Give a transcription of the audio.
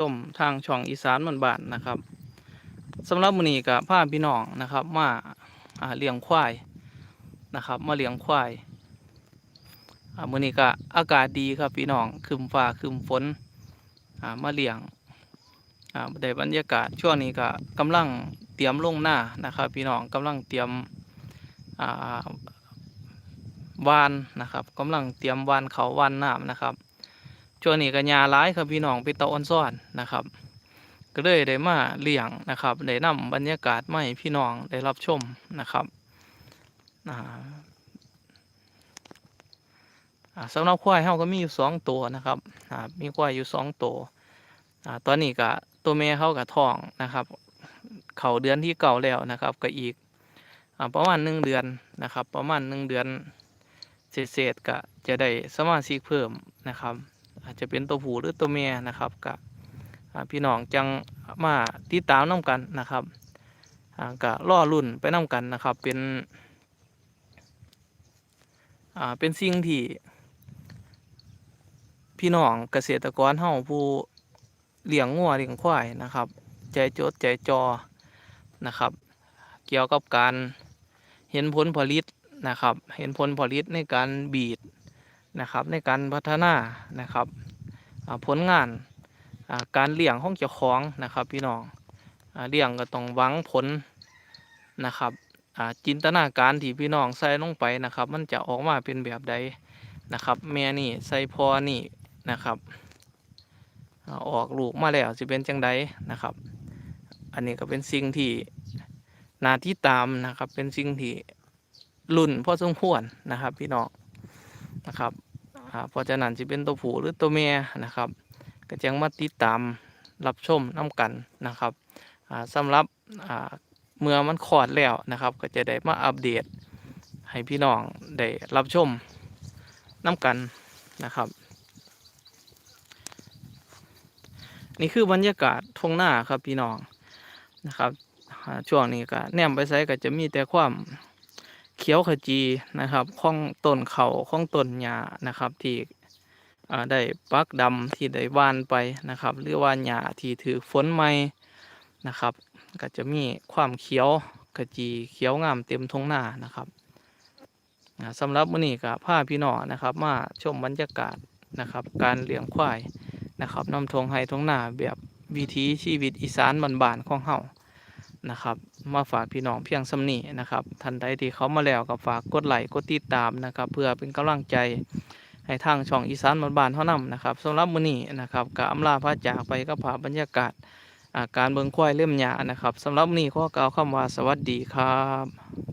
ชมทางช่องอีสานมันบานนะครับสำหรับมือนี้ก็พาพี่น้องนะครับ มาเลี้ยงควายนะครับ มาเลี้ยงควายมือนี้ก็อากาศดีครับพี่น้องครึมฟ้าครึมฝนมาเลี้ยงได้บรรยากาศช่วงนี้ก็กำลังเตรียมลงหน้านะครับ พี่น้องกำลังเตรียมวานนะครับกำลังเตรียมวานเขาวานน้ำนะครับ ช่วงนี้ก็หญ้าร้ายครับพี่น้องเป็นตะออนซ่อนนะครับ ก็เลยได้มาเลี้ยงนะครับได้นำบรรยากาศมาให้พี่น้องได้รับชมนะครับอ่าสำหรับควายเฮาก็มีอยู่สองตัวนะครับอ่ามีควายอยู่สองตัวอ่าตอนนี้ก็ตัวแม่เขากับท้องนะครับ เขาเดือนที่เก่าแล้วนะครับก็อีกอประมาณหนึ่งเดือนนะครับ ประมาณหนึ่งเดือนเศษๆก็จะได้สมาชิกเพิ่มนะครับ อาจจะเป็นตัวผู้หรือตัวเมียนะครับกับพี่น้องจังมาติดตามน้ากันนะครับอ่าก็ล่อรุ่นไปน้ากันนะครับเป็นเป็นสิ่งที่พี่น้องเกษตรกรเฮาผู้เลี้ยงงัวเลี้ยงควายนะครับ ใจจดใจจอนะครับ เกี่ยวกับการเห็นผลผลิตนะครับ เห็นผลผลิตในการบีด นะครับในการพัฒนานะครับผลงานการเลี้ยงของเจ้าของนะครับพี่น้องเลี้ยงก็ต้องหวังผลนะครับจินตนาการที่พี่น้องใส่ลงไปนะครับ มันจะออกมาเป็นแบบใดนะครับแม่นี่ใส่พอนี่นะครับออกลูกมาแล้วจะเป็นจังใดนะครับ อันนี้ก็เป็นสิ่งที่นาที่ตามนะครับเป็นสิ่งที่รุ่นพอสมควรนะครับพี่น้อง นะครับอ่าเพราะฉะนั้นจะเป็นตัวผู้หรือตัวเมียนะครับ ก็จังมาติดตามรับชมน้กันนะครับอ่าสำหรับอ่าเมื่อมันคลอดแล้วนะครับ ก็จะได้มาอัปเดตให้พี่น้องได้รับชมน้กันนะครับ นี่คือบรรยากาศทงหน้าครับพี่น้องนะครับช่วงนี้ก็แนมไปไซก็จะมีแต่ความ เขียวขจีนะครับข้องต้นเขาข้องต้นหญ้านะครับที่ได้ปักดำที่ได้ว่านไปนะครับ หรือว่าหญ้าที่ถือฝนใหม่นะครับ ก็จะมีความเขียวขจีเขียวงามเต็มท้องหน้านะครับอ่าสำหรับมื้อนี้ก็พาพี่น้องนะครับ มาชมบรรยากาศนะครับ การเลี้ยงควายนะครับนำทงไห้ทงหน้าแบบวิถีชีวิตอีสานบ้านๆของเฮา นะครับ มาฝากพี่น้องเพียงสำนีนะครับท่านใดที่เขามาแล้วก็ฝากกดไลค์กดติดตามนะครับ เพื่อเป็นกำลังใจให้ทางช่องอีสานบ้านบานเท่านั้นนะครับสำหรับมื้อนี้นะครับก็อำลาพระจากไปก็ภาบรรยากาศอาการเบิ่งควายเล่มหยานะครับสำหรับมื้อนี้ขอกล่าวคำว่าสวัสดีครับ